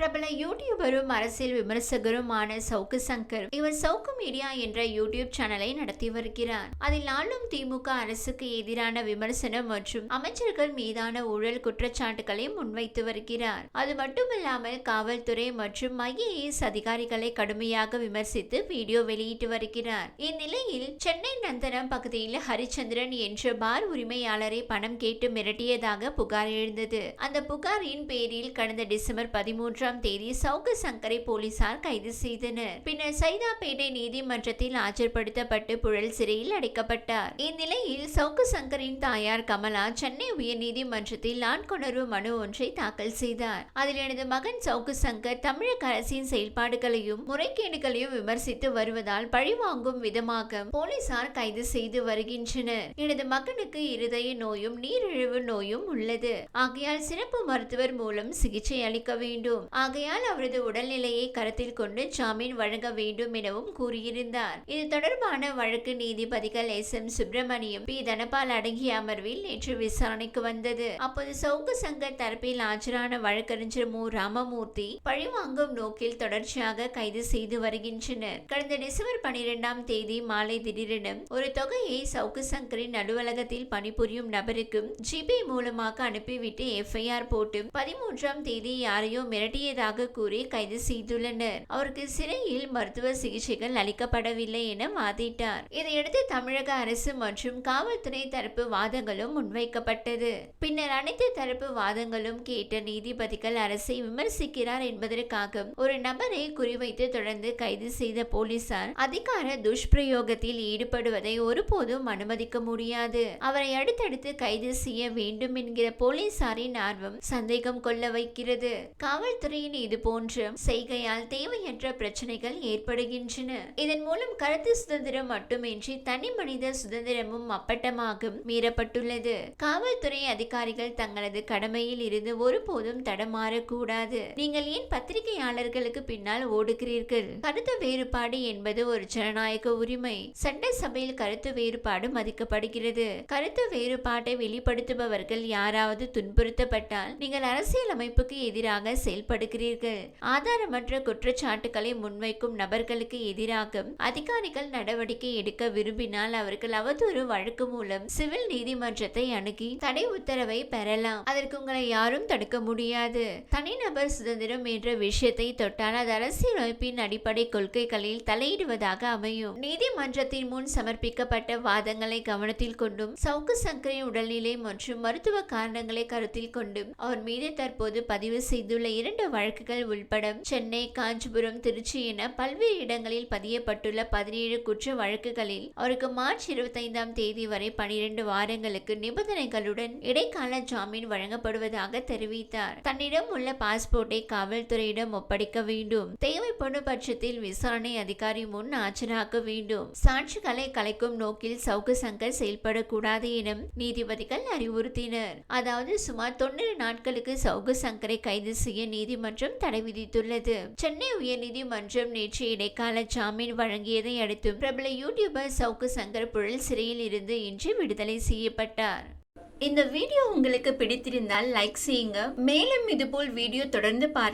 பிரபல யூடியூபரும் அரசியல் விமர்சகருமான சவுக்கு சங்கர் இவர் சவுக்கு மீடியா என்ற யூடியூப் சேனலை நடத்தி வருகிறார். அதில் ஆளும் திமுக அரசுக்கு எதிரான விமர்சனம் மற்றும் அமைச்சர்கள் மீதான ஊழல் குற்றச்சாட்டுகளை முன்வைத்து வருகிறார். அது மட்டுமல்லாமல் காவல்துறை மற்றும் ஐஏஎஸ் அதிகாரிகளை கடுமையாக விமர்சித்து வீடியோ வெளியிட்டு வருகிறார். இந்நிலையில் சென்னை நந்தனம் பகுதியில் ஹரிச்சந்திரன் என்ற பார் உரிமையாளரை பணம் கேட்டு மிரட்டியதாக புகார் எழுந்தது. அந்த புகாரின் பேரில் கடந்த டிசம்பர் பதிமூன்றாம் மூன்றாம் தேதி சவுக்கு சங்கரை போலீசார் கைது செய்தனர். பின்னர் சைதாப்பேட்டை நீதிமன்றத்தில் ஆஜர்படுத்தப்பட்டு புழல் சிறையில் அடைக்கப்பட்டார். இந்நிலையில் சவுக்கு சங்கரின் தாயார் கமலா சென்னை உயர்நீதிமன்றத்தில் நான்கொணர்வு மனு ஒன்றை தாக்கல் செய்தார். அதில் எனது மகன் சவுக்கு சங்கர் தமிழக அரசின் செயல்பாடுகளையும் முறைகேடுகளையும் விமர்சித்து வருவதால் பழிவாங்கும் விதமாக போலீசார் கைது செய்து வருகின்றனர். எனது மகனுக்கு இருதய நோயும் நீரிழிவு நோயும் உள்ளது. ஆகையால் சிறப்பு மருத்துவர் மூலம் சிகிச்சை அளிக்க வேண்டும். ஆகையால் அவரது உடல்நிலையை கருத்தில் கொண்டு ஜாமீன் வழங்க வேண்டும் எனவும் கூறியிருந்தார். இது தொடர்பான வழக்கு நீதிபதிகள் S. M. Subramaniam P. Dhanapal அடங்கிய அமர்வில் நேற்று விசாரணைக்கு வந்தது. அப்போது சவுக்கு சங்கர் தரப்பில் ஆஜரான வழக்கறிஞர் மு. ராமமூர்த்தி பழிவாங்கும் நோக்கில் தொடர்ச்சியாக கைது செய்து வருகின்றனர். கடந்த டிசம்பர் பனிரெண்டாம் தேதி மாலை திடீரென ஒரு தொகையை சவுக்கு சங்கரின் அலுவலகத்தில் பணிபுரியும் நபருக்கு ஜிபே மூலமாக அனுப்பிவிட்டு எஃப்ஐஆர் போட்டு பதிமூன்றாம் தேதி யாரையோ மிரட்டி மிரட்டியதாக கூறி கைது செய்துள்ளனர். அவருக்கு சிறையில் மருத்துவ சிகிச்சைகள் அளிக்கப்படவில்லை என வாதிட்டார். இதையடுத்து தமிழக அரசு மற்றும் காவல்துறை தரப்பு வாதங்களும் முன்வைக்கப்பட்டது. பின்னர் அனைத்து தரப்பு வாதங்களும் கேட்ட நீதிபதிகள் அரசை விமர்சிக்கிறார் என்பதற்காக ஒரு நபரை குறிவைத்து தொடர்ந்து கைது செய்த போலீசார் அதிகார துஷ்பிரயோகத்தில் ஈடுபடுவதை ஒருபோதும் அனுமதிக்க முடியாது. அவரை அடுத்தடுத்து கைது செய்ய வேண்டும் என்கிற போலீசாரின் ஆர்வம் சந்தேகம் கொள்ள வைக்கிறது. காவல்துறை காவல்துறையின் இது போன்ற செய்கையால் தேவையற்ற பிரச்சனைகள் ஏற்படுகின்றன. இதன் மூலம் கருத்து சுதந்திரம் மட்டுமின்றி தனி மனித சுதந்திரமும் அப்பட்டமாக மீறப்பட்டுள்ளது. காவல்துறை அதிகாரிகள் தங்களது கடமையில் இருந்து ஒருபோதும் தடமாறக்கூடாது. நீங்கள் ஏன் பத்திரிகையாளர்களுக்கு பின்னால் ஓடுகிறீர்கள்? கருத்து வேறுபாடு என்பது ஒரு ஜனநாயக உரிமை. சட்டசபையில் கருத்து வேறுபாடு மதிக்கப்படுகிறது. கருத்து வேறுபாட்டை வெளிப்படுத்துபவர்கள் யாராவது துன்புறுத்தப்பட்டால் நீங்கள் அரசியல் அமைப்புக்கு எதிராக செயல்படுகிறீர்கள் ஆதாரமற்ற குற்றச்சாட்டுகளை முன்வைக்கும் நபர்களுக்கு எதிராக அதிகாரிகள் நடவடிக்கை எடுக்க விரும்பினால் அவர்கள் அவதூறு வழக்கு மூலம் சிவில் நீதிமன்றத்தை அணுகி தடை உத்தரவை பெறலாம். அதற்கு உங்களை யாரும் தடுக்க முடியாது. தனிநபர் சுதந்திரம் என்ற விஷயத்தை தொட்டால் அது அரசியலமைப்பின் அடிப்படை கொள்கைகளில் தலையிடுவதாக அமையும். நீதிமன்றத்தின் முன் சமர்ப்பிக்கப்பட்ட வாதங்களை கவனத்தில் கொண்டும் சவுக்கு சங்கரின் உடல்நிலை மற்றும் மருத்துவ காரணங்களை கருத்தில் கொண்டும் அவர் மீது தற்போது பதிவு செய்துள்ள இரண்டு வழக்குகள் உள்பட சென்னை காஞ்சிபுரம் திருச்சி என பல்வேறு இடங்களில் பதியப்பட்டுள்ள பதினேழு குற்ற வழக்குகளில் அவருக்கு மார்ச் இருபத்தைந்தாம் தேதி வரை பனிரெண்டு வாரங்களுக்கு நிபந்தனைகளுடன் இடைக்கால ஜாமீன் வழங்கப்படுவதாக தெரிவித்தார். தன்னிடம் உள்ள பாஸ்போர்ட்டை காவல்துறையிடம் ஒப்படைக்க வேண்டும். தேவைப்படும் பட்சத்தில் விசாரணை அதிகாரி முன் ஆஜராக்க வேண்டும். சாட்சிகளை கலைக்கும் நோக்கில் சவுக்கு சங்கர் செயல்படக்கூடாது என நீதிபதிகள் அறிவுறுத்தினர். அதாவது சுமார் தொண்ணூறு நாட்களுக்கு சவுக்கு சங்கரை கைது செய்ய நீதிமன்றம் தடை விதித்துள்ளது. சென்னை உயர்நீதிமன்றம் நேற்று இடைக்கால ஜாமீன் வழங்கியதை அடுத்து பிரபல யூடியூபர் சவுக்கு சங்கர் புழல் சிறையில் இருந்து இன்று விடுதலை செய்யப்பட்டார். இந்த வீடியோ உங்களுக்கு பிடித்திருந்தால் லைக் செய்யுங்க. மேலும் இதுபோல் வீடியோ தொடர்ந்து பார்க்க